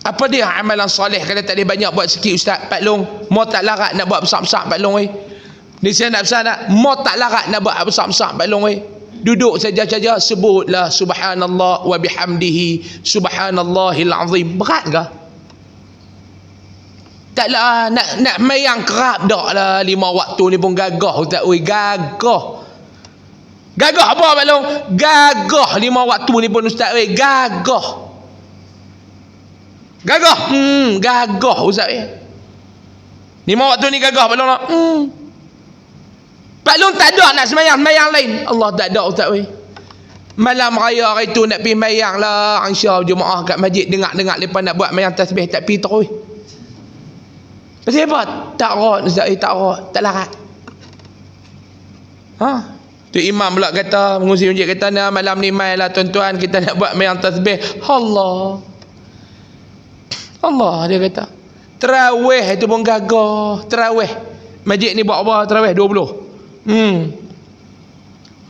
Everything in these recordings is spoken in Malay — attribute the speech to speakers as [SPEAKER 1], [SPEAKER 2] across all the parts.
[SPEAKER 1] Apa dia amalan soleh kalau tak ada banyak buat sikit Ustaz Pak Long Mau tak larat nak buat besar-besar Pak Long eh. Ni saya nak pesan nak Mau tak larat nak buat besar-besar Pak Long eh. Duduk saja-saja sebutlah subhanallah wa bihamdihi subhanallahil azim. Berat ke? Taklah nak nak mayang kerap dak lah lima waktu ni pun gagah ustaz oi gagah. Gagah apa Pak Long? Gagah lima waktu ni pun ustaz oi gagah. Gagah. Hmm, gagah ustaz oi. Lima waktu ni gagah Pak Long. Hmm. Pak Long tak ada nak semayang-semayang lain. Allah tak ada Ustaz weh. Malam raya hari tu nak pergi mayang lah. Insya jemaah kat masjid dengar-dengar lepas nak buat mayang tasbih tak pergi terus. Pasal apa? Tak rot Ustaz weh, tak rot. Tak larat. Ha? Tu imam pula kata, mengusi masjid kata, nah, malam ni mai lah tuan-tuan kita nak buat mayang tasbih. Allah. Allah dia kata. Terawih itu pun gagah. Terawih. Majid ni buat apa terawih? 20. Hmm.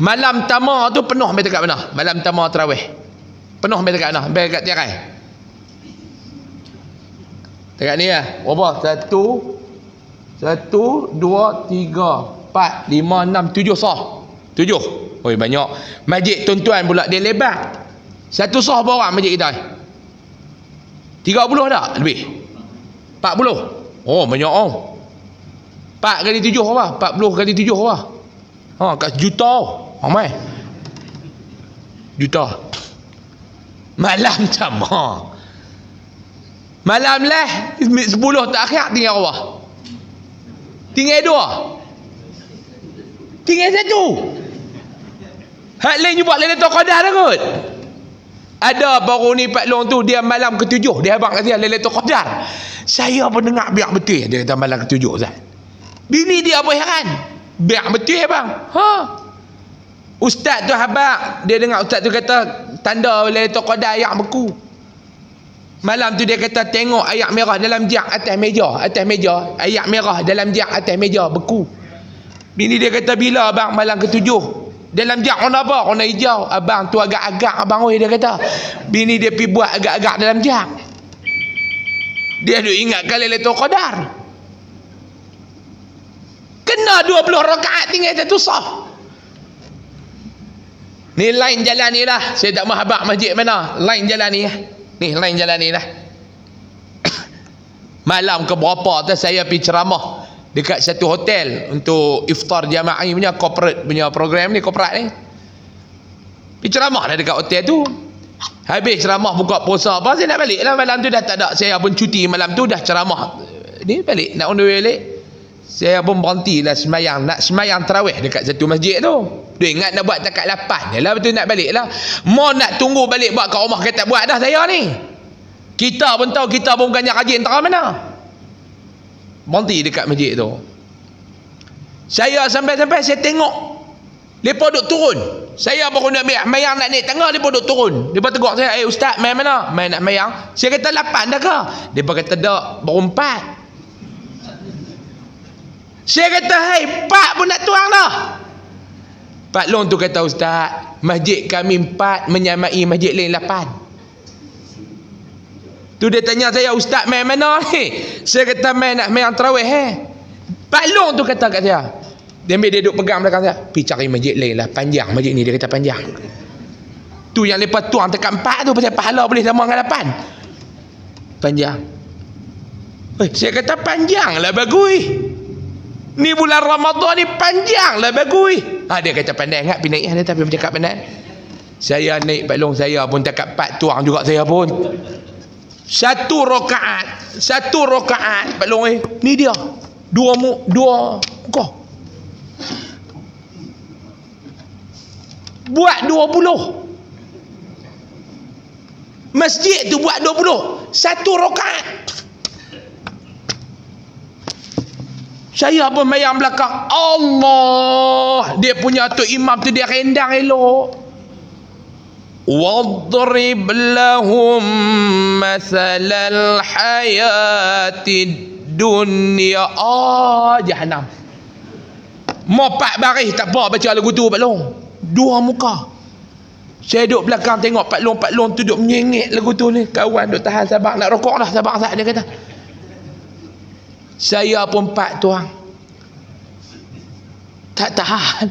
[SPEAKER 1] Malam tama tu penuh sampai dekat mana? Malam tama terawih. Penuh sampai dekat mana? Sampai dekat tiarai. Dekat ni lah. Ya. Berapa? Satu. Satu. Dua. Tiga. Empat. Lima. Enam. Tujuh sah. Tujuh. Oi banyak. Majid tuan-tuan pula dia lebar. Satu sah berapa orang majid kita? Tiga puluh tak? Lebih? Empat puluh? Oh, banyak orang. Empat kali tujuh apa? Empat puluh kali tujuh apa? Ha, kat juta. Ramai. Juta. Malam sama. Ha. Malam lah. Sepuluh tak akhir tinggal apa? Tinggal dua. Tinggal satu. Hak lain jumpa lain tak dah kot. Ada baru ni Pak Long tu dia malam ketujuh dia abang kata Lailatul Qadar. Saya pun dengar biar betul dia kata malam ketujuh Ustaz. Bini dia apa heran? Biar betul bang. Ha. Ustaz tu habaq, dia dengar ustaz tu kata tanda Lailatul Qadar ayat beku. Malam tu dia kata tengok ayat merah dalam jak atas meja, atas meja, ayat merah dalam jak atas meja beku. Bini dia kata bila abang malam ketujuh? Dalam jak warna apa? Warna hijau. Abang tu agak-agak abang oi dia kata. Bini dia pi buat agak-agak dalam jak. Dia duk ingat kali Lailatul Qadar. Kena 20 rakaat tinggal satu sah. Ni lain jalan ni lah. Saya tak mahabak masjid mana. Lain jalan ni lah. Ni lain jalan ni lah. Malam ke berapa tu saya pergi ceramah dekat satu hotel untuk iftar jamaah punya corporate punya program ni corporate ni. Pergi ceramah dah dekat hotel tu. Habis ceramah buka puasa apa saya nak balik lah malam tu dah tak ada saya pun cuti malam tu dah ceramah. Ni balik nak on the way balik. Saya pun berhenti lah semayang nak semayang terawih dekat satu masjid tu. Dia ingat nak buat takat lapan. Yalah betul nak balik lah. Mau nak tunggu balik buat kat rumah kata buat dah saya ni. Kita pun tahu kita pun bukannya rajin entah mana. Berhenti dekat masjid tu. Saya sampai-sampai saya tengok. Mereka duduk turun. Saya baru nak mayang, mayang nak naik tangga, mereka duduk turun. Mereka tegur saya, eh ustaz, main mana? Main nak mayang. Saya kata lapan dah ke? Mereka kata tak, baru empat. Saya kata, hei, empat pun nak tuang dah. Pak Long tu kata ustaz, masjid kami empat menyamai masjid lain lapan. Tu dia tanya saya, ustaz main mana ni? Saya kata main nak main terawih eh. Pak Long tu kata kat saya. Dia ambil dia duduk pegang belakang saya. Pergi cari masjid lain lah. Panjang masjid ni. Dia kata panjang. Tu yang lepas tuang tekat empat tu. Pasal pahala boleh sama dengan lapan. Panjang. Eh, saya kata panjang lah bagui. Ni bulan Ramadan ni panjang lah bagui. Ha, dia kata pandai ingat pergi naik. Dia tapi bercakap pandai. Saya naik Pak Long saya pun tekat empat tuang juga saya pun. Satu rokaat. Satu rokaat Pak Long eh. Ni dia. Dua mu, dua kau. Buat dua puluh. Masjid tu buat dua puluh. Satu rokaat. Saya pun mayang belakang. Allah. Dia punya tu imam tu dia rendang elok. واضرب لهم مثل الحياة الدنيا آه جهنم Mau pak baris tak apa baca lagu tu Pak Long. Dua muka. Saya duduk belakang tengok Pak Long Pak Long tu duduk menyengit lagu tu ni. Kawan duduk tahan sabar nak rokok dah sabar sat dia kata. Saya pun pak tuang. Tak tahan.